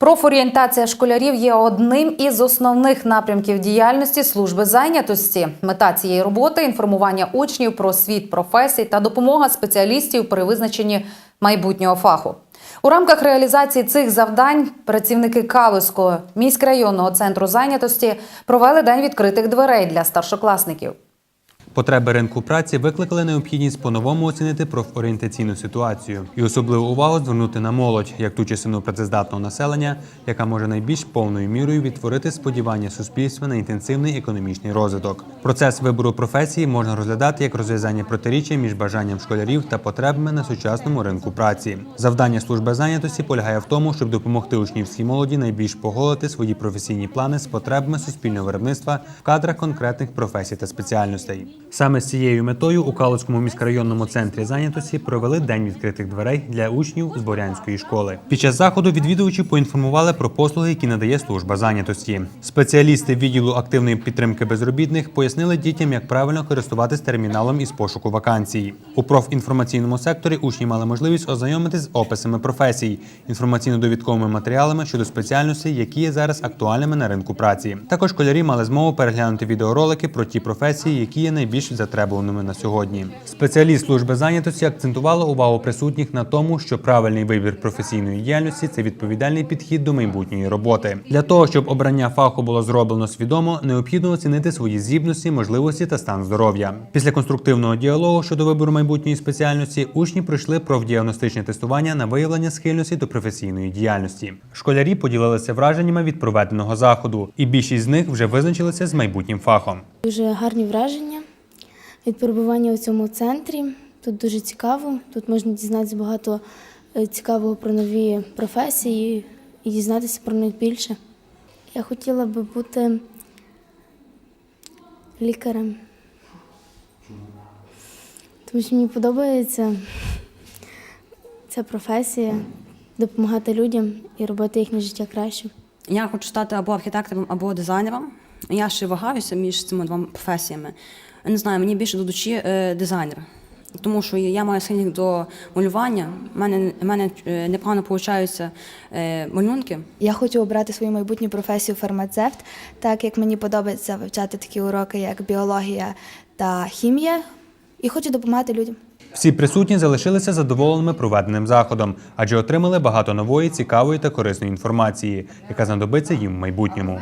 Профорієнтація школярів є одним із основних напрямків діяльності служби зайнятості. Мета цієї роботи інформування учнів про світ професій та допомога спеціалістів при визначенні майбутнього фаху. У рамках реалізації цих завдань працівники Калузького міськрайонного центру зайнятості провели день відкритих дверей для старшокласників. Потреби ринку праці викликали необхідність по-новому оцінити профорієнтаційну ситуацію і особливу увагу звернути на молодь, як ту частину працездатного населення, яка може найбільш повною мірою відтворити сподівання суспільства на інтенсивний економічний розвиток. Процес вибору професії можна розглядати як розв'язання протиріччя між бажанням школярів та потребами на сучасному ринку праці. Завдання служби зайнятості полягає в тому, щоб допомогти учнівській молоді найбільш поголити свої професійні плани з потребами суспільного виробництва в кадрах конкретних професій та спеціальностей. Саме з цією метою у Калуському міськрайонному центрі зайнятості провели день відкритих дверей для учнів з Борянської школи. Під час заходу відвідувачі поінформували про послуги, які надає служба зайнятості. Спеціалісти відділу активної підтримки безробітних пояснили дітям, як правильно користуватись терміналом із пошуку вакансій. У профінформаційному секторі учні мали можливість ознайомитись з описами професій, інформаційно-довідковими матеріалами щодо спеціальностей, які є зараз актуальними на ринку праці. Також школярі мали змогу переглянути відеоролики про ті професії, які є найбільш затребуваними на сьогодні. Спеціаліст служби зайнятості акцентувала увагу присутніх на тому, що правильний вибір професійної діяльності це відповідальний підхід до майбутньої роботи. Для того щоб обрання фаху було зроблено свідомо, необхідно оцінити свої здібності, можливості та стан здоров'я. Після конструктивного діалогу щодо вибору майбутньої спеціальності учні пройшли профдіагностичне тестування на виявлення схильності до професійної діяльності. Школярі поділилися враженнями від проведеного заходу, і більшість з них вже визначилися з майбутнім фахом. Дуже гарні враження від перебування у цьому центрі. Тут дуже цікаво. Тут можна дізнатися багато е, цікавого про нові професії і дізнатися про них більше. Я хотіла би бути лікарем. Тому що мені подобається ця професія допомагати людям і робити їхнє життя краще. Я хочу стати або архітектором, або дизайнером. Я ще вагаюся між цими двома професіями. Я Не знаю, мені більше до душі е, дизайнер. Тому що я маю схильність до малювання. У мене, в мене е, непогано виходять е, малюнки. Я хочу обрати свою майбутню професію фармацевт, так як мені подобається вивчати такі уроки, як біологія та хімія, і хочу допомагати людям. Всі присутні залишилися задоволеними проведеним заходом, адже отримали багато нової, цікавої та корисної інформації, яка знадобиться їм в майбутньому.